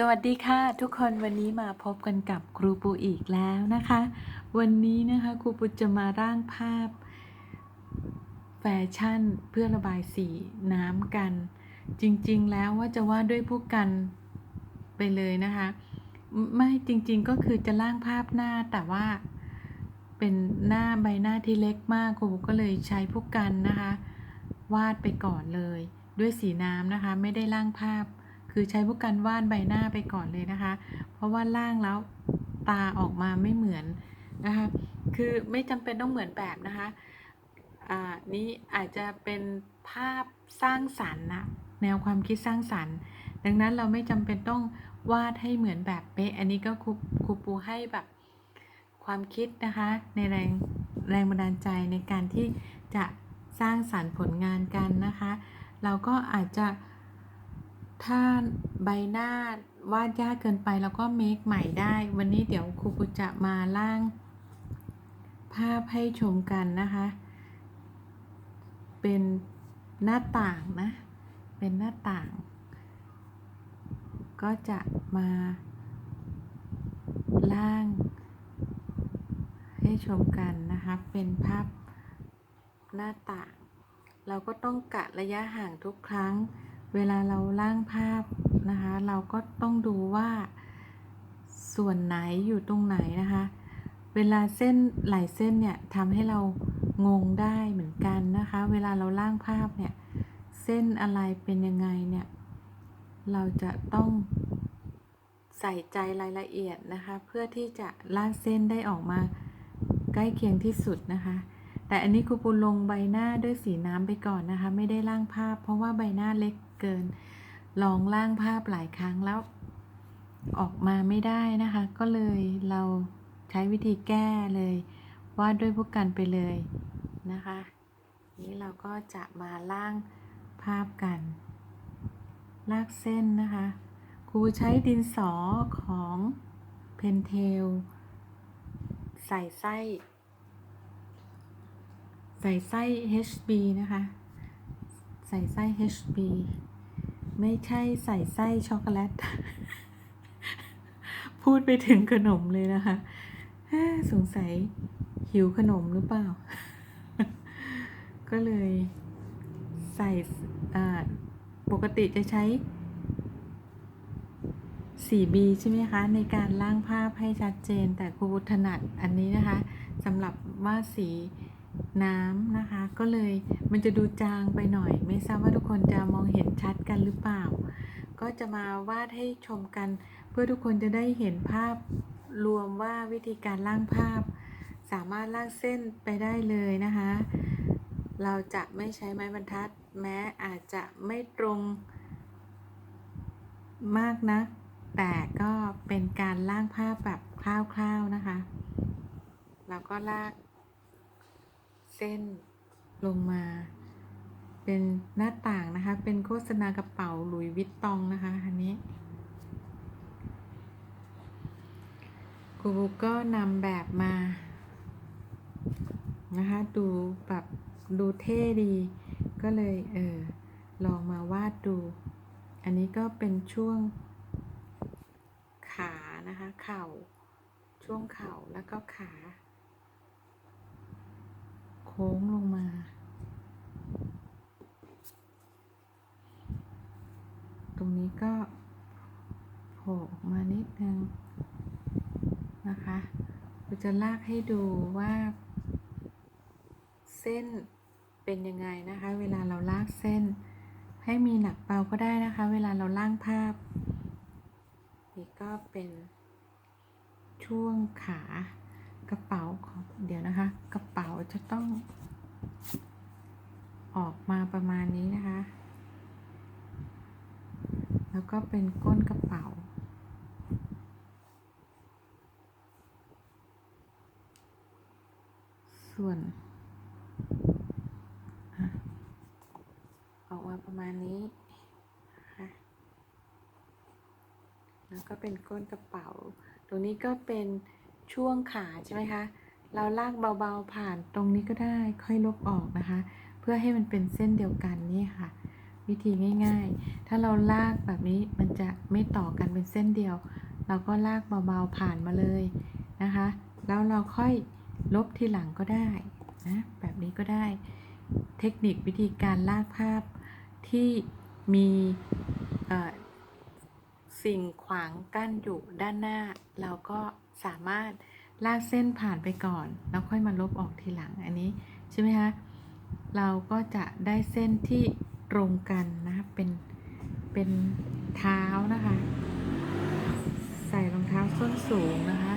สวัสดีค่ะ ทุกคนวันนี้มาพบกันกับครูปูอีกแล้วนะคะ วันนี้นะคะครูปูจะมาร่างภาพ แฟชั่นเพื่อระบายสีน้ำกัน จริงๆแล้วว่าจะวาดด้วยผู้กันไปเลยนะคะ ไม่จริงๆก็คือจะร่างภาพหน้าแต่ว่าเป็นหน้าใบหน้าที่เล็กมากครูก็เลยใช้ผู้กันนะคะ วาดไปก่อนเลย ด้วยสีน้ำนะคะ ไม่ได้ร่างภาพ คือใช้ผู้กันวาดใบหน้าไปก่อนเลยนะคะ เพราะว่าร่างแล้วตาออกมาไม่เหมือนนะคะ คือไม่จำเป็นต้องเหมือนแบบนะคะอ่านี้อาจจะเป็นภาพสร้างสรรค์นะแนวความคิดสร้างสรรค์ ดังนั้นเราไม่จำเป็นต้องวาดให้เหมือนแบบเป๊ะ อันนี้ก็ครูครูปูให้แบบความคิดนะคะ ในแรงแรงบันดาลใจในการที่จะสร้างสรรค์ผลงานกันนะคะ เราก็อาจจะ ถ้าใบหน้าวาดยากเกินไปเราก็เมคใหม่ได้ วันนี้เดี๋ยวครูปูจะมาล่าง ภาพให้ชมกันนะคะ เป็นหน้าต่างนะ เป็นหน้าต่าง ก็จะมาล่าง ให้ชมกันนะคะ เป็นภาพหน้าต่าง เราก็ต้องกะระยะห่างทุกครั้ง เวลาเราล่างภาพนะคะ เราก็ต้องดูว่าส่วนไหนอยู่ตรงไหนนะคะ เวลาเส้นหลายเส้นเนี่ยทำให้เรางงได้เหมือนกันนะคะ เวลาเราล่างภาพเนี่ย เส้นอะไรเป็นยังไงเนี่ย เราจะต้องใส่ใจรายละเอียดนะคะ เพื่อที่จะล่างเส้นได้ออกมาใกล้เคียงที่สุดนะคะ แต่อันนี้ครูปูลงใบหน้าด้วยสีน้ำไปก่อนนะคะ ไม่ได้ล่างภาพ เพราะว่าใบหน้าเล็กเกิน ลองล่างภาพหลายครั้งแล้ว ออกมาไม่ได้นะคะ ก็เลยเราใช้วิธีแก้เลยวาดด้วยพวกกันไปเลยนะคะ นี้เราก็จะมาล่างภาพกัน ลากเส้นนะคะ ครูใช้ดินสอของเพนเทลใส่ไส้ ส่ไส้ HB นะคะ ใส่ไส้ HB ไม่ใช่ใส่ไส้ช็อกโกแลต พูดไปถึงขนมเลยนะคะสงสัยหิวขนมหรือเปล่า ก็เลยใส่ปกติจะใช้ 4B ใช่ไหมคะ ในการล่างภาพให้ชัดเจนแต่ครูถนัดอันนี้นะคะสำหรับวาดสี น้ำนะคะ ก็เลยมันจะดูจางไปหน่อย ไม่ทราบว่าทุกคนจะมองเห็นชัดกันหรือเปล่า ก็จะมาวาดให้ชมกัน เพื่อทุกคนจะได้เห็นภาพรวมว่าวิธีการล่างภาพ สามารถลากเส้นไปได้เลยนะคะ เราจะไม่ใช้ไม้บรรทัด แม้อาจจะไม่ตรงมากนะักแต่ก็เป็นการล่างภาพแบบคร่าวๆนะคะเราก็ลาก เส้นลงมา เป็นหน้าต่างนะคะ เป็นโฆษณากระเป๋าหลุยวิตตองนะคะอันนี้ครูบุ๊กก็นำแบบมานะคะดูแบบดูเท่ดี ก็เลยเออลองมาวาดดู อันนี้ก็เป็นช่วงขานะคะ เข่า ช่วงเข่าแล้วก็ขา ค้งลงมา ตรงนี้ก็โผล่ออกมานิดนึงนะคะเราจะลากให้ดูว่า เส้นเป็นยังไงนะคะ เวลาเราลากเส้น ให้มีหนักเบาก็ได้นะคะ เวลาเราล่างภาพ นี่ก็เป็นช่วงขา กระเป๋าของเดี๋ยวนะคะ กระเป๋าจะต้อง ออกมาประมาณนี้นะคะ แล้วก็เป็นก้นกระเป๋า ส่วนออกมาประมาณนี้นะคะแล้วก็เป็นก้นกระเป๋า ตรงนี้ก็เป็น ช่วงขาใช่ไหมคะ เราลากเบาๆผ่านตรงนี้ก็ได้ค่อยลบออกนะคะ เพื่อให้มันเป็นเส้นเดียวกันนี่ค่ะ วิธีง่าย ๆ ถ้าเราลากแบบนี้มันจะไม่ต่อกันเป็นเส้นเดียว เราก็ลากเบาๆผ่านมาเลยนะคะ แล้วเราค่อยลบทีหลังก็ได้นะแบบนี้ก็ได้ เทคนิควิธีการลากภาพที่มีเอ่อสิ่งขวางกั้นอยู่ด้านหน้า เราก็ สามารถลากเส้นผ่านไปก่อน แล้วค่อยมาลบออกทีหลังอันนี้ใช่ไหมคะเราก็จะได้เส้นที่ตรงกันนะคะเป็นเป็นเท้านะคะ ใส่รองเท้าส้นสูงนะคะ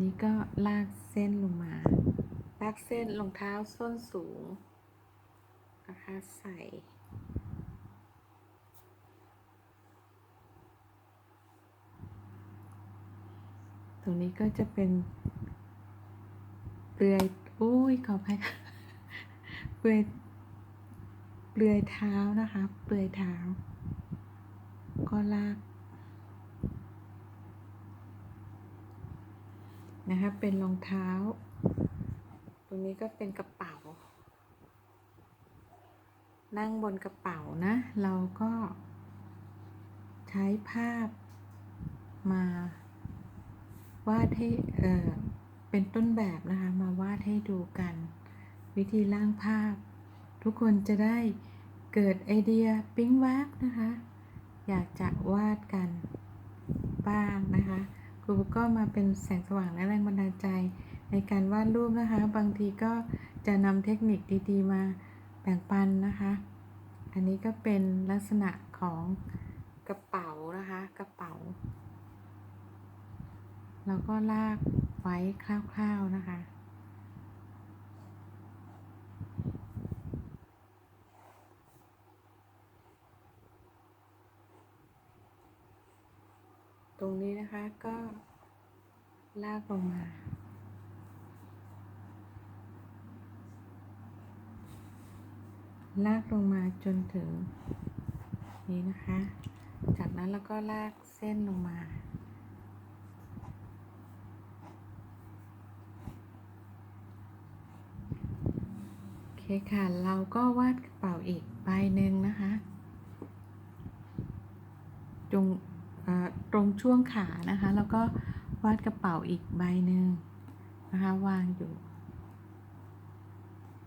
นี่ก็ลากเส้นลงมา ลากเส้นรองเท้าส้นสูงนะคะใส่ ตรงนี้ก็จะเป็นเปลือยอุ้ยขออภัยเปลือยเปลือยเท้านะคะ เปลือยเท้า ก็ลากนะคะเป็นรองเท้า ตรงนี้ก็เป็นกระเป๋า นั่งบนกระเป๋านะ เราก็ใช้ภาพมา วาดให้เออเป็นต้นแบบนะคะมาวาดให้ดูกัน วิธีร่างภาพ ทุกคนจะได้เกิดไอเดียปิ๊งวับนะคะ อยากจะวาดกันบ้างนะคะครูก็มาเป็นแสงสว่างและแรงบันดาลใจในการวาดรูปนะคะ บางทีก็จะนำเทคนิคดีๆมาแบ่งปันนะคะ อันนี้ก็เป็นลักษณะของกระเป๋านะคะ กระเป๋า แล้วก็ลากไว้คร่าวๆนะคะ ตรงนี้นะคะก็ลากลงมาลากลงมาจนถึงนี้นะคะ จากนั้นเราก็ลากเส้นลงมา เคค่ะ เราก็วาดกระเป๋าอีกใบหนึ่งนะคะ ตรงตรงช่วงขานะคะ แล้วก็วาดกระเป๋าอีกใบหนึ่งนะคะ วางอยู่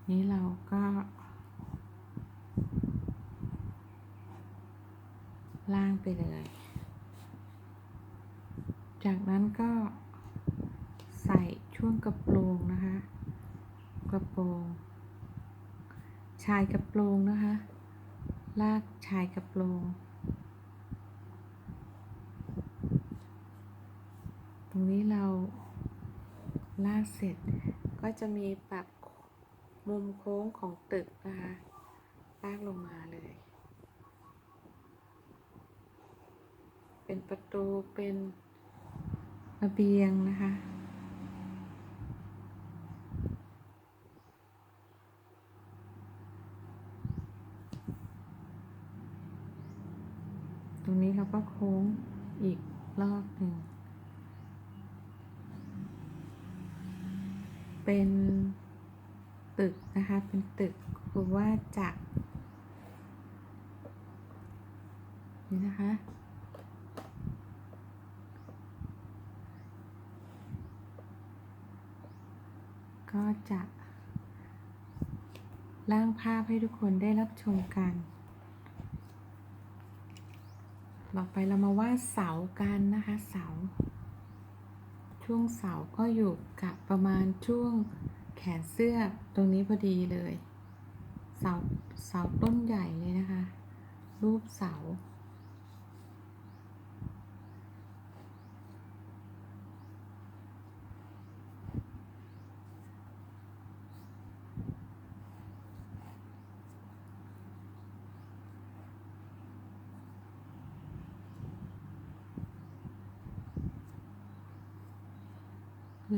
นี้เราก็ล่างไปเลย จากนั้นก็ใส่ช่วงกระโปรงนะคะ กระโปรง ชายกระโปรงนะคะ ลากชายกระโปรงตรงนี้เราลากเสร็จก็จะมีปรับมุมโค้งของตึกนะคะลากลงมาเลย เป็นประตูเป็นระเบียงนะคะ ตรงนี้ เราก็โค้งอีกรอบหนึ่ง เป็นตึกนะคะ เป็นตึกคือว่าจากนี่นะคะ ก็จะร่างภาพให้ทุกคนได้รับชมกัน ต่อไปเรามาวาดเสากันนะคะ เสา ช่วงเสาก็อยู่กับประมาณช่วงแขนเสื้อตรงนี้พอดีเลย เสา เสาต้นใหญ่เลยนะคะ รูปเสา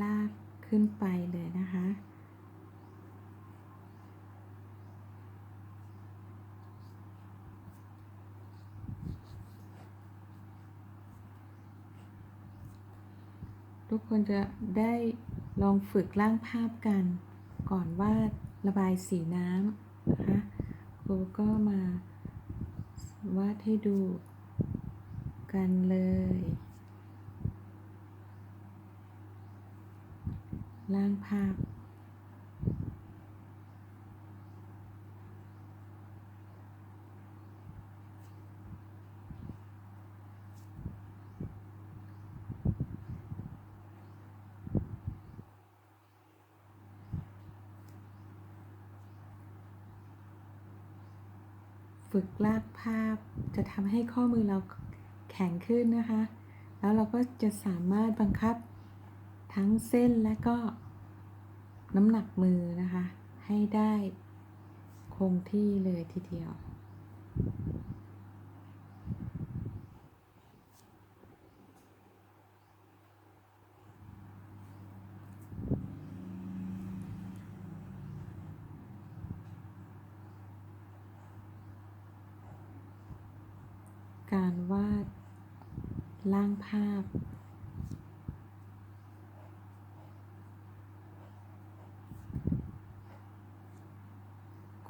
ลาก ขึ้นไปเลยนะคะ ทุกคนจะได้ลองฝึกร่างภาพกัน ก่อนวาดระบายสีน้รูก็มาวาดให้ดูกันเล ล่างภาพ ฝึกลากภาพจะทำให้ข้อมือเราแข็งขึ้นนะคะ แล้วเราก็จะสามารถบังคับ ทั้งเส้นและก็น้ำหนักมือนะคะ ให้ได้คงที่เลยทีเดียว การวาดล่างภาพ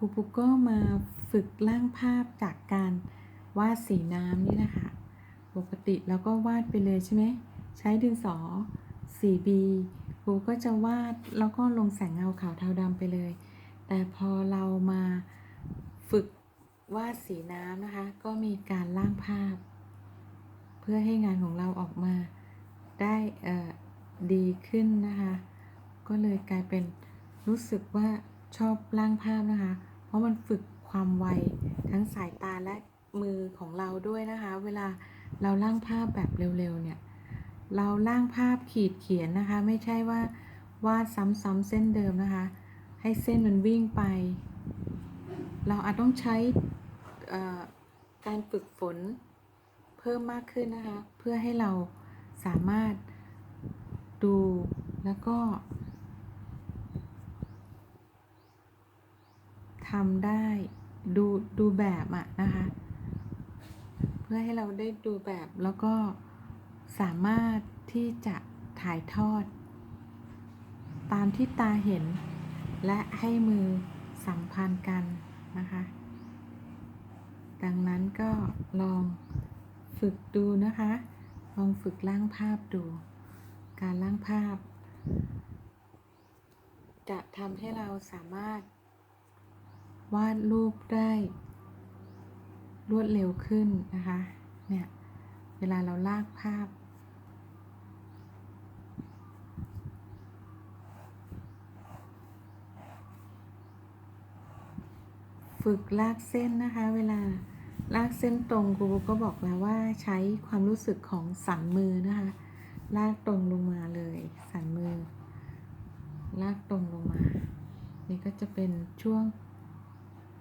ครูปุ๊กก็มาฝึกร่างภาพจากการวาดสีน้ำนี่นะคะ ปกติเราก็วาดไปเลยใช่ไหม ใช้ดินสอ 4B ครูก็จะวาดแล้วก็ลงแสงเงาขาวเทาดำไปเลย แต่พอเรามาฝึกวาดสีน้ำนะคะ ก็มีการล่างภาพ เพื่อให้งานของเราออกมาได้เอ่อดีขึ้นนะคะ ก็เลยกลายเป็นรู้สึกว่าชอบร่างภาพนะคะ เพราะมันฝึกความไวทั้งสายตาและมือของเราด้วยนะคะ เวลาเราร่างภาพแบบเร็วๆเนี่ย เราร่างภาพขีดเขียนนะคะ ไม่ใช่ว่าวาดซ้ำๆเส้นเดิมนะคะ ให้เส้นมันวิ่งไป เราอาจต้องใช้การฝึกฝนเพิ่มมากขึ้นนะคะ เพื่อให้เราสามารถดูแล้วก็ ทำได้ดูดูแบบอะนะคะ เพื่อให้เราได้ดูแบบแล้วก็สามารถที่จะถ่ายทอด ตามที่ตาเห็น และให้มือสัมพันธ์กันนะคะ ดังนั้นก็ลองฝึกดูนะคะ ลองฝึกร่างภาพดู การร่างภาพ จะทำให้เราสามารถ วาดรูปได้รวดเร็วขึ้นนะคะ เนี่ย เวลาเราลากภาพ ฝึกลากเส้นนะคะ เวลาลากเส้นตรงครูก็บอกแล้วว่าใช้ความรู้สึกของสันมือนะคะ ลากตรงลงมาเลย สันมือ ลากตรงลงมา นี่ก็จะเป็นช่วง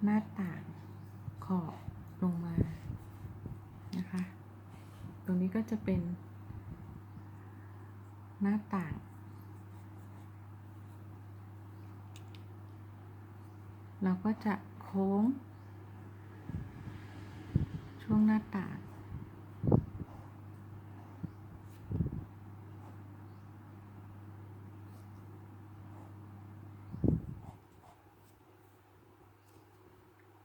หน้าต่างขอบลงมานะคะ ตรงนี้ก็จะเป็น หน้าต่าง เราก็จะโค้ง ช่วงหน้าต่าง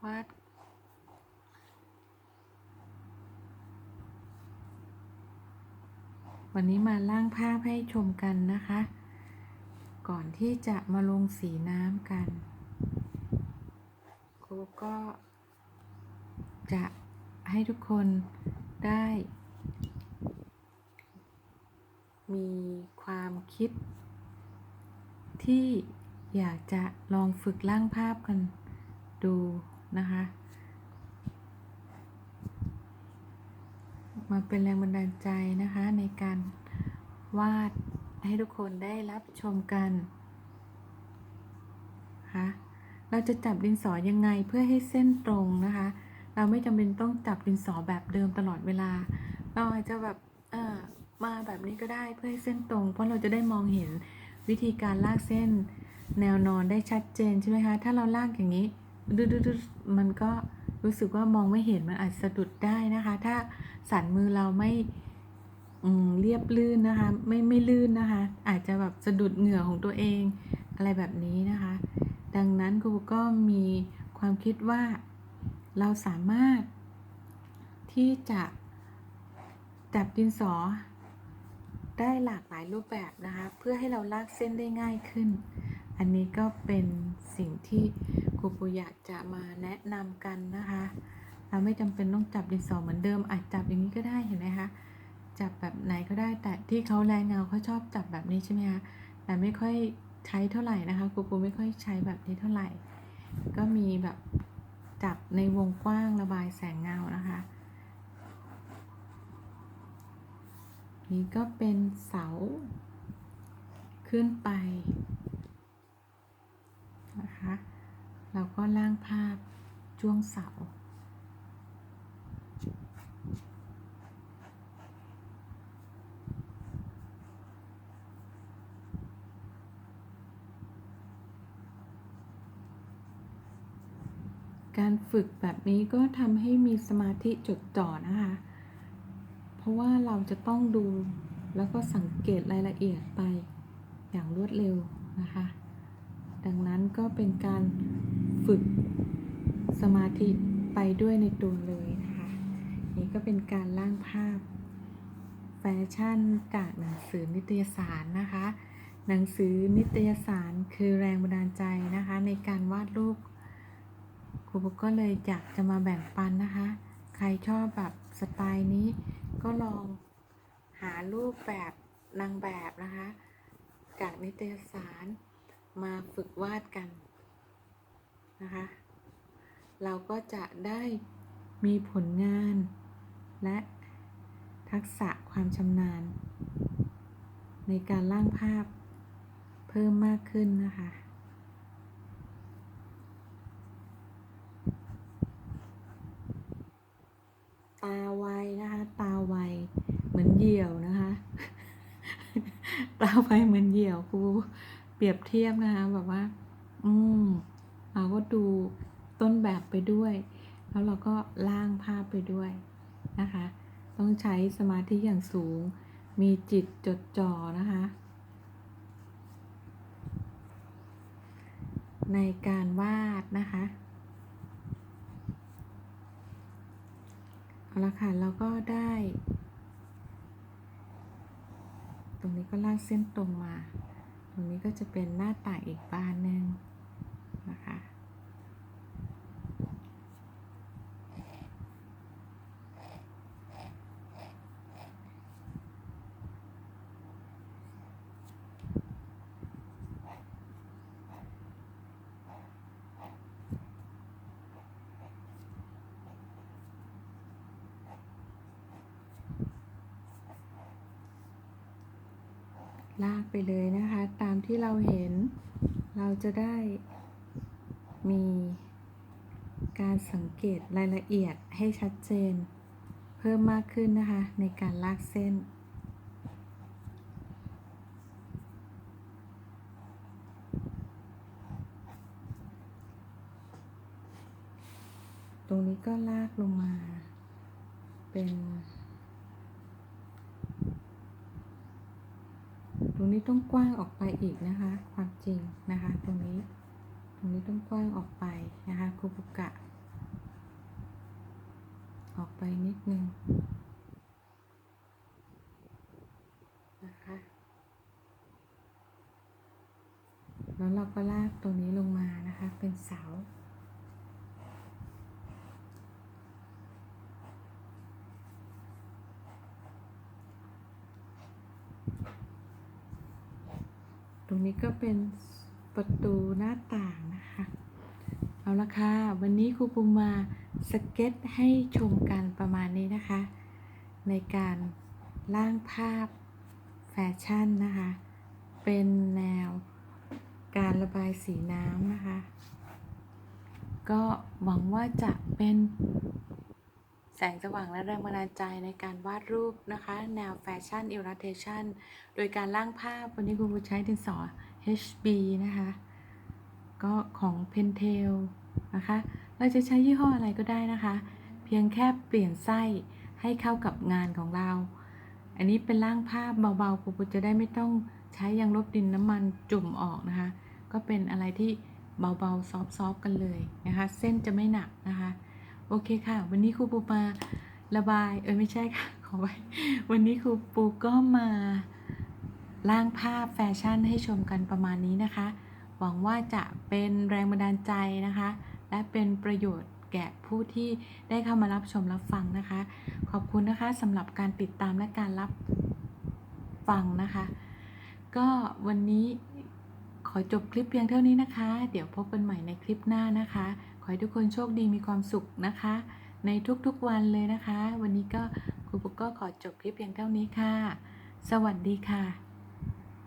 วาด วันนี้มาล่างภาพให้ชมกันนะคะ ก่อนที่จะมาลงสีน้ำกัน ครูก็จะให้ทุกคนได้ มีความคิด ที่อยากจะลองฝึกร่างภาพกันดูนะคะ มาเป็นแรงบันดาลใจนะคะในการวาดให้ทุกคนได้รับชมกันคะเราจะจับดินสอยังไงเพื่อให้เส้นตรงนะคะ เราไม่จำเป็นต้องจับดินสอแบบเดิมตลอดเวลา เราอาจจะแบบเออมาแบบนี้ก็ได้เพื่อให้เส้นตรง เพราะเราจะได้มองเห็นวิธีการลากเส้นแนวนอนได้ชัดเจนใช่ไหมคะ ถ้าเราลากอย่างนี้ดืดๆๆมันก็ รู้สึกว่ามองไม่เห็นมันอาจสะดุดได้นะคะ ถ้าสันมือเราไม่เรียบลื่นนะคะ ไม่ไม่ลื่นนะคะ อาจจะแบบสะดุดเหงื่อของตัวเองอะไรแบบนี้นะคะ ดังนั้นครูก็มีความคิดว่าเราสามารถที่จะจับดินสอได้หลากหลายรูปแบบนะคะ เพื่อให้เราลากเส้นได้ง่ายขึ้น อันนี้ก็เป็นสิ่งที่ครูปูอยากจะมาแนะนำกันนะคะ เราไม่จำเป็นต้องจับดินสอเหมือนเดิมอาจจับอย่างนี้ก็ได้เห็นไหมคะจับแบบไหนก็ได้แต่ที่เขาแรงเงาเขาชอบจับแบบนี้ใช่ไหมคะแต่ไม่ค่อยใช้เท่าไหร่นะคะครูปูไม่ค่อยใช้แบบนี้เท่าไหร่ ก็มีแบบจับในวงกว้างระบายแสงเงานะคะ นี่ก็เป็นเสาขึ้นไป นะคะเราก็ล่างภาพช่วงเสาการฝึกแบบนี้ก็ทำให้มีสมาธิจดจ่อนะคะ เพราะว่าเราจะต้องดูแล้วก็สังเกตรายละเอียดไปอย่างรวดเร็วนะคะ ดังนั้นก็เป็นการฝึกสมาธิไปด้วยในตัวเลยนะคะ นี่ก็เป็นการร่างภาพแฟชั่นจากหนังสือนิตยสารนะคะ หนังสือนิตยสารคือแรงบันดาลใจนะคะ ในการวาดรูปครูปุ๊กก็เลยอยากจะมาแบ่งปันนะคะ ใครชอบแบบสไตล์นี้ก็ลองหารูปแบบนางแบบนะคะ จากนิตยสาร มาฝึกวาดกันนะคะ เราก็จะได้มีผลงานและทักษะความชำนาญ ในการร่างภาพเพิ่มมากขึ้นนะคะตาไวนะคะ ตาไวเหมือนเหยี่ยวนะคะ ตาไวเหมือนเหยี่ยวครู รียบเทียบนะคะแบบว่า อืมเราก็ดูต้นแบบไปด้วย แล้วเราก็ล่างภาพไปด้วยนะคะ ต้องใช้สมาธิอย่างสูง มีจิตจดจ่อนะคะ ในการวาดนะคะเอาละค่ะเราก็ได้ ตรงนี้ก็ลากเส้นตรงมา ตรงนี้ก็จะเป็นหน้าต่างอีกบานหนึ่งนะคะ ลากไปเลยนะคะ ตามที่เราเห็น เราจะได้มีการสังเกตรายละเอียดให้ชัดเจน เพิ่มมากขึ้นนะคะ ในการลากเส้น ตรงนี้ก็ลากลงมา เป็น ต รงนี้ต้องกว้างออกไปอีกนะคะ ความจริงนะคะ ตรงนี้ ตรงนี้ต้องกว้างออกไปนะคะคุบุกะ ออกไปนิดนึงนะคะแล้วเราก็ลากตรงนี้ลงมานะคะ เป็นเสา รงนี้ก็เป็นประตูหน้าต่างนะคะ เอาละค่ะ วันนี้ครูปูมาสเก็ตให้ชมกันประมาณนี้นะคะ ในการร่างภาพแฟชั่นนะคะ เป็นแนวการระบายสีน้ำนะคะ ก็หวังว่าจะเป็น แสงสว่างและแรงบันดาลใจในการวาดรูปนะคะ แนวแฟชั่นอิลลัสเทชันโดยการร่างภาพ วันนี้ครูใช้ดินสอ HB นะคะ ก็ของ Pentel นะคะ เราจะใช้ยี่ห้ออะไรก็ได้นะคะ เพียงแค่เปลี่ยนไส้ให้เข้ากับงานของเรา อันนี้เป็นร่างภาพเบาๆครูจะได้ไม่ต้องใช้ยางลบดินน้ำมันจุ่มออกนะคะ ก็เป็นอะไรที่เบาๆซอฟๆกันเลยนะคะ เส้นจะไม่หนักนะคะ โอเคค่ะ วันนี้ครูปูมาระบาย เออไม่ใช่ค่ะ ขอไว้ วันนี้ครูปูก็มาร่างภาพแฟชั่นให้ชมกันประมาณนี้นะคะ หวังว่าจะเป็นแรงบันดาลใจนะคะ และเป็นประโยชน์แก่ผู้ที่ได้เข้ามารับชมรับฟังนะคะ ขอบคุณนะคะสำหรับการติดตามและการรับฟังนะคะ ก็วันนี้ขอจบคลิปเพียงเท่านี้นะคะ เดี๋ยวพบกันใหม่ในคลิปหน้านะคะ ขอให้ทุกคนโชคดีมีความสุขนะคะ ในทุกๆวันเลยนะคะ วันนี้ก็ครูปุ๊กก็ขอจบคลิปเพียงเท่านี้ค่ะ สวัสดีค่ะ